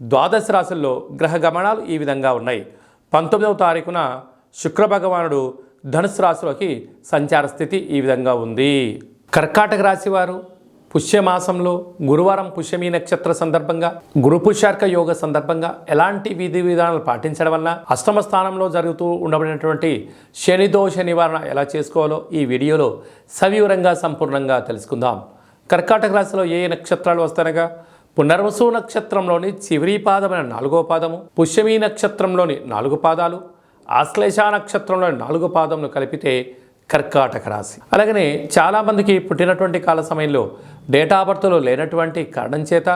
ద్వాదశ రాశుల్లో గ్రహ గమనాలు ఈ విధంగా ఉన్నాయి. పంతొమ్మిదవ తారీఖున శుక్ర భగవానుడు ధనుసు రాశిలోకి సంచార స్థితి ఈ విధంగా ఉంది. కర్కాటక రాశి వారు పుష్యమాసంలో గురువారం పుష్యమీ నక్షత్ర సందర్భంగా గురు యోగ సందర్భంగా ఎలాంటి విధి విధానాలు పాటించడం వల్ల అష్టమ స్థానంలో జరుగుతూ ఉండబడినటువంటి శని దోష నివారణ ఎలా చేసుకోవాలో ఈ వీడియోలో సవివరంగా సంపూర్ణంగా తెలుసుకుందాం. కర్కాటక రాశిలో ఏ ఏ నక్షత్రాలు వస్తానగా పునర్వసు నక్షత్రంలోని చివరి పాదమైన నాలుగో పాదము పుష్యమి నక్షత్రంలోని నాలుగు పాదాలు ఆశ్లేష నక్షత్రంలోని నాలుగు పాదములు కలిపితే కర్కాటక రాశి. అలాగనే చాలామందికి పుట్టినటువంటి కాల సమయంలో డేటా బర్త్లో లేనటువంటి కారణం చేత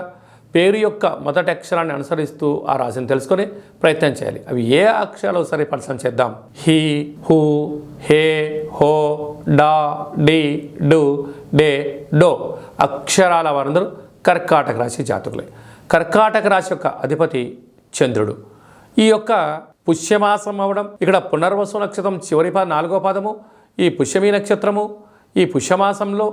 పేరు యొక్క మొదటి అక్షరాన్ని అనుసరిస్తూ ఆ రాశిని తెలుసుకొని ప్రయత్నం చేయాలి. అవి ఏ అక్షరాలు సరే చేద్దాం. హీ హూ హే హో డా డి డు డే డో అక్షరాల వారందరూ కర్కాటక రాశి జాతకులే. కర్కాటక రాశి యొక్క అధిపతి చంద్రుడు. ఈ యొక్క పుష్యమాసం అవ్వడం ఇక్కడ పునర్వసు నక్షత్రం చివరి పా నాలుగో పాదము ఈ పుష్యమి నక్షత్రము ఈ పుష్యమాసంలో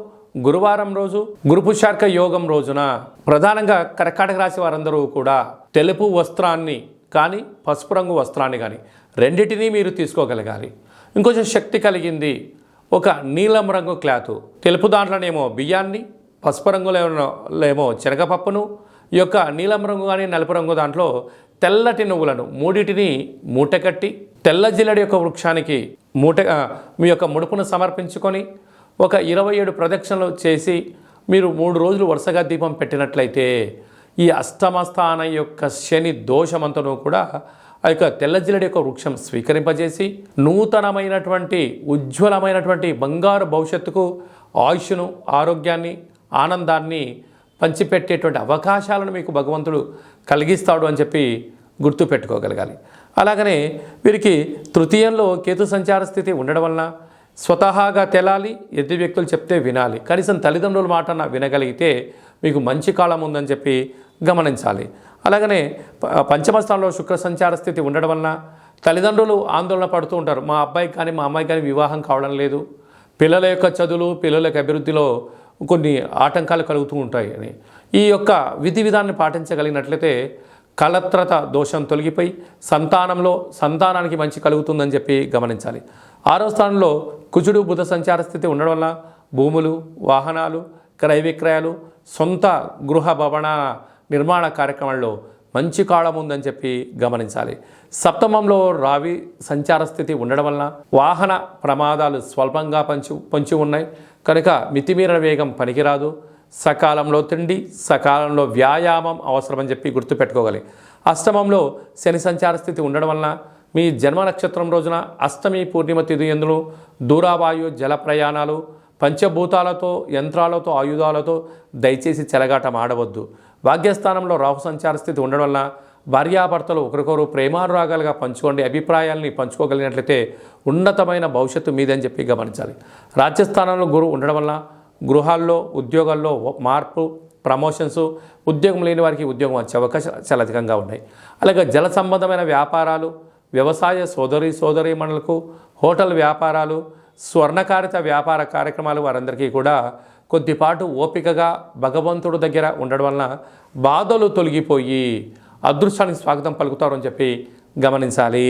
గురువారం రోజు గురుపుషార్క యోగం రోజున ప్రధానంగా కర్కాటక రాశి వారందరూ కూడా తెలుపు వస్త్రాన్ని కానీ పసుపు రంగు వస్త్రాన్ని కానీ రెండింటినీ మీరు తీసుకోగలగాలి. ఇంకొంచెం శక్తి కలిగింది ఒక నీలం రంగు క్లాత్. తెలుపు దాంట్లోనేమో బియ్యాన్ని పసుపు రంగులో ఏమో శనగపప్పును ఈ యొక్క నీలం రంగు కానీ నలుపు రంగు దాంట్లో తెల్లటి నువ్వులను మూడిటిని మూటకట్టి తెల్ల జిల్లడి యొక్క వృక్షానికి మూట మీ యొక్క ముడుపును సమర్పించుకొని ఒక ఇరవై ఏడు ప్రదక్షిణలు చేసి మీరు మూడు రోజులు వరుసగా దీపం పెట్టినట్లయితే ఈ అష్టమస్థాన యొక్క శని దోషమంతను కూడా ఆ యొక్క తెల్లజిల్లడి యొక్క వృక్షం స్వీకరింపజేసి నూతనమైనటువంటి ఉజ్వలమైనటువంటి బంగారు భవిష్యత్తుకు ఆయుష్ను ఆరోగ్యాన్ని ఆనందాన్ని పంచిపెట్టేటువంటి అవకాశాలను మీకు భగవంతుడు కలిగిస్తాడు అని చెప్పి గుర్తు పెట్టుకోగలగాలి అలాగనే వీరికి తృతీయంలో కేతు సంచార స్థితి ఉండడం వలన స్వతహాగా తెలాలి ఎదుటి వ్యక్తులు చెప్తే వినాలి. కనీసం తల్లిదండ్రుల మాట వినగలిగితే మీకు మంచి కాలం ఉందని చెప్పి గమనించాలి. అలాగనే ప- పంచమ స్థానంలో శుక్ర సంచార స్థితి ఉండడం వలన తల్లిదండ్రులు ఆందోళన పడుతూ ఉంటారు. మా అబ్బాయికి కానీ మా అమ్మాయికి కానీ వివాహం కావడం లేదు. పిల్లల యొక్క చదువులు పిల్లల యొక్క అభివృద్ధిలో కొన్ని ఆటంకాలు కలుగుతూ ఉంటాయి అని. ఈ యొక్క విధి విధాన్ని పాటించగలిగినట్లయితే కలత్రత దోషం తొలగిపోయి సంతానంలో సంతానానికి మంచి కలుగుతుందని చెప్పి గమనించాలి. ఆరో స్థానంలో కుజుడు బుధ సంచార స్థితి ఉండడం వల్ల భూములు వాహనాలు క్రయ విక్రయాలు సొంత గృహ భవన నిర్మాణ కార్యక్రమంలో మంచి కాలం ఉందని చెప్పి గమనించాలి. సప్తమంలో రావి సంచార స్థితి ఉండడం వలన వాహన ప్రమాదాలు స్వల్పంగా పంచి పొంచి ఉన్నాయి. కనుక మితిమీరిన వేగం పనికిరాదు. సకాలంలో తిండి సకాలంలో వ్యాయామం అవసరమని చెప్పి గుర్తుపెట్టుకోగలి. అష్టమంలో శని సంచార స్థితి ఉండడం వలన మీ జన్మ నక్షత్రం రోజున అష్టమి పూర్ణిమ తిథి ఎందును దూరావాయు జల ప్రయాణాలు పంచభూతాలతో యంత్రాలతో ఆయుధాలతో దయచేసి చెలగాటం ఆడవద్దు భాగ్యస్థానంలో రాహు సంచార స్థితి ఉండడం వలన భార్యాభర్తలు ఒకరికొకరు ప్రేమానురాగాలుగా పంచుకోండి అభిప్రాయాల్ని పంచుకోగలిగినట్లయితే ఉన్నతమైన భవిష్యత్తు మీదని చెప్పి గమనించాలి. రాజ్యస్థానంలో గురువు ఉండడం వలన గృహాల్లో ఉద్యోగాల్లో మార్పు ప్రమోషన్స్ ఉద్యోగం లేని వారికి ఉద్యోగం వచ్చే అవకాశాలు చాలా అధికంగా ఉన్నాయి. అలాగే జల సంబంధమైన వ్యాపారాలు వ్యవసాయ సోదరి సోదరీమణులకు హోటల్ వ్యాపారాలు స్వర్ణకారిత వ్యాపార కార్యక్రమాలు వారందరికీ కూడా కొద్దిపాటు ఓపికగా భగవంతుడు దగ్గర ఉండడం వలన బాధలు తొలగిపోయి అదృష్టానికి స్వాగతం పలుకుతారని చెప్పి గమనించాలి.